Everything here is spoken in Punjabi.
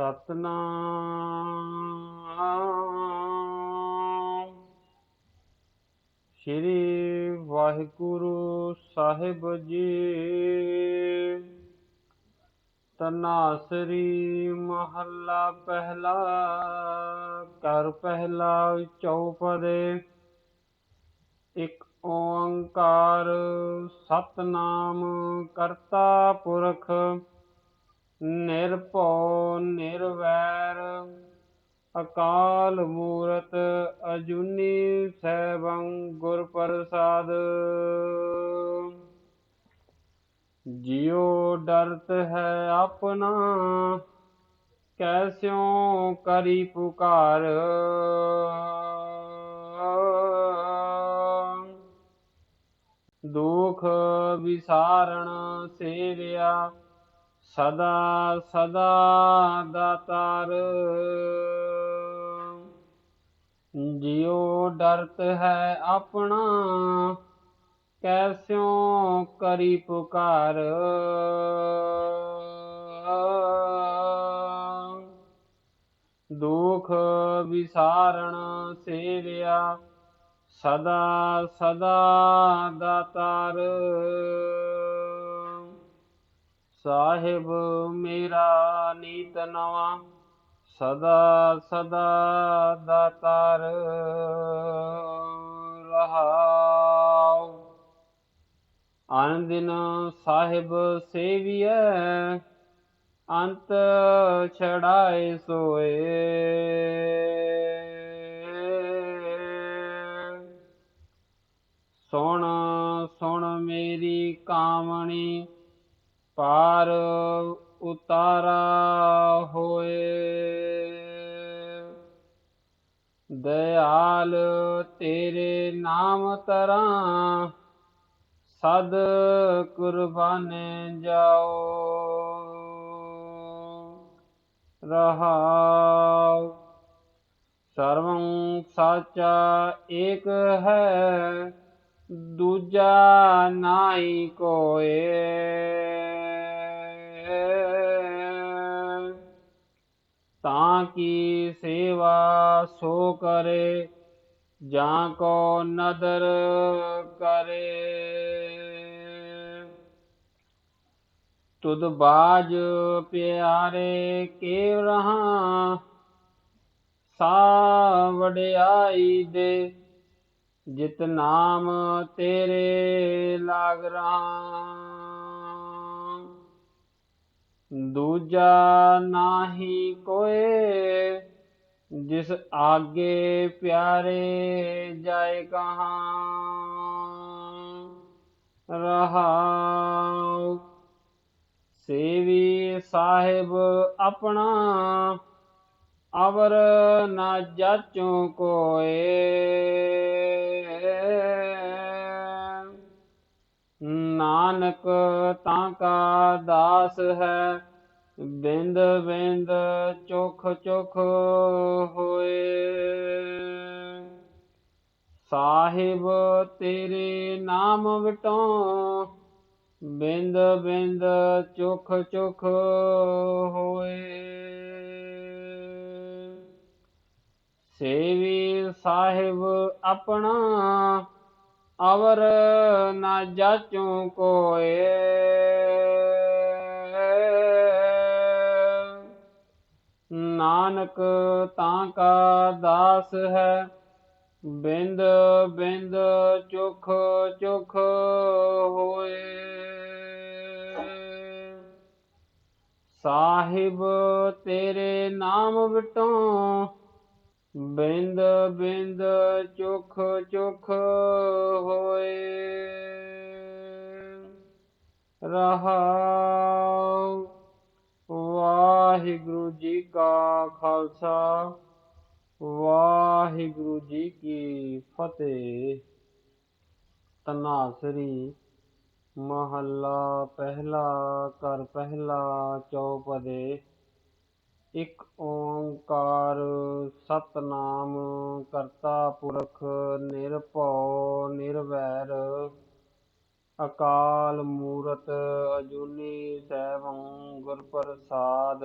ਸਤਨਾਮ। ਸ੍ਰੀ ਵਾਹਿਗੁਰੂ ਸਾਹਿਬ ਜੀ। ਤਨਾਸਰੀ ਮਹੱਲਾ ਪਹਿਲਾ ਕਰ ਪਹਿਲਾ ਚੌਪਦੇ ਇੱਕ ਓੰਕਾਰ ਸਤਨਾਮ ਕਰਤਾ ਪੁਰਖ, ਨਿਰਭਉ ਅਕਾਲ ਮੂਰਤ ਅਜੂਨੀ ਸੈਭੰ ਗੁਰ ਪ੍ਰਸਾਦ। ਜਿਉ ਡਰਤ ਹੈ ਆਪਣਾ, ਕੈਸਿਉ ਕਰੀ ਪੁਕਾਰ। ਦੁਖ ਵਿਸਾਰਣ ਸੇਵਿਆ, ਸਦਾ ਸਦਾ ਦਾਤਾਰ। ਜਿਉ ਡਰਤ ਹੈ ਆਪਣਾ ਕੈਸਿਓ ਕਰੀ ਪੁਕਾਰ। ਦੁਖ ਵਿਸਾਰਣ ਸੇਵਿਆ, ਸਦਾ ਸਦਾ ਦਾਤਾਰ। ਸਾਹਿਬ ਮੇਰਾ ਨੀਤ ਨਵਾਂ ਸਦਾ ਸਦਾ ਦਾਤਾਰ ਰਹਾਉ। ਆਨੰਦ ਦਿਨ ਸਾਹਿਬ ਸੇਵੀਐ, ਅੰਤ ਛੜਾਏ ਸੋਏ। ਸੁਣ ਸੁਣ ਮੇਰੀ ਕਾਮਣੀ, ਪਾਰ ਉਤਾਰਾ ਦਇਆਲ ਤੇਰੇ ਨਾਮ ਤਰਾਂ ਸਦ ਕੁਰਬਾਨੇ ਜਾਓ। ਰਹਾਉ, ਸਰਵੰ ਸਾਚਾ ਏਕ ਹੈ, ਦੂਜਾ ਨਾਹੀ ਕੋਏ। ਕੀ ਸੇਵਾ ਸੋ ਕਰੇ, ਜਾਂ ਕੋ ਨਦਰ ਕਰੇ। ਤੁਧ ਬਾਜ ਪਿਆਰੇ ਕੇ ਰਹਾ ਸਾ ਵਡਿਆਈ ਦੇ, ਜਿਤ ਨਾਮ ਤੇਰੇ ਲਾਗ ਰਹਾ। ਦੂਜਾ ਨਾਹੀ ਕੋਏ, ਜਿਸ ਆਗੇ ਪਿਆਰੇ ਜਾਏ ਕਹਾਂ। ਰਹਾਉ, ਸੇਵੀ ਸਾਹਿਬ ਆਪਣਾ, ਅਵਰ ਨਾ ਜਾਚੋ ਕੋਏ। ਨਾਨਕ ਤਾਂ ਕਾ ਦਾਸ ਹੈ ਬਿੰਦ ਚੁਖ ਚੁਖ ਹੋਏ। ਸਾਹਿਬ ਤੇਰੇ ਨਾਮ ਵਿਟੋ ਬਿੰਦ ਬਿੰਦ ਚੁਖ ਚੁਖ ਹੋਏ। ਸੇਵੀ ਸਾਹਿਬ ਆਪਣਾ ਅਵਰ ਨਾ ਜਾਚੂ ਕੋਏ। ਨਾਨਕ ਤਾਂ ਕਾ ਦਾਸ ਹੈ। ਬਿੰਦ ਬਿੰਦ ਚੁਖ ਚੁਖ ਹੋਏ। ਸਾਹਿਬ ਤੇਰੇ ਨਾਮ ਵਿਟੋ ਬਿੰਦ ਬਿੰਦ ਚੁਖ ਚੁਖ ਹੋਏ। ਰਹਾਉ ਵਾਹਿਗੁਰੂ ਜੀ ਕਾ ਖਾਲਸਾ, ਵਾਹਿਗੁਰੂ ਜੀ ਕੀ ਫਤਿਹ। ਤਨਾਸਰੀ ਮਹੱਲਾ ਪਹਿਲਾ ਕਰ ਪਹਿਲਾ, ਚੌਪਦੇ। ਇਕ ਓੰਕਾਰ, ਸਤਨਾਮ, ਕਰਤਾ ਪੁਰਖ, ਨਿਰਭਉ, ਨਿਰਵੈਰ। ਅਕਾਲ ਮੂਰਤ, ਅਜੂਨੀ ਸੈਭੰ ਗੁਰ ਪ੍ਰਸਾਦ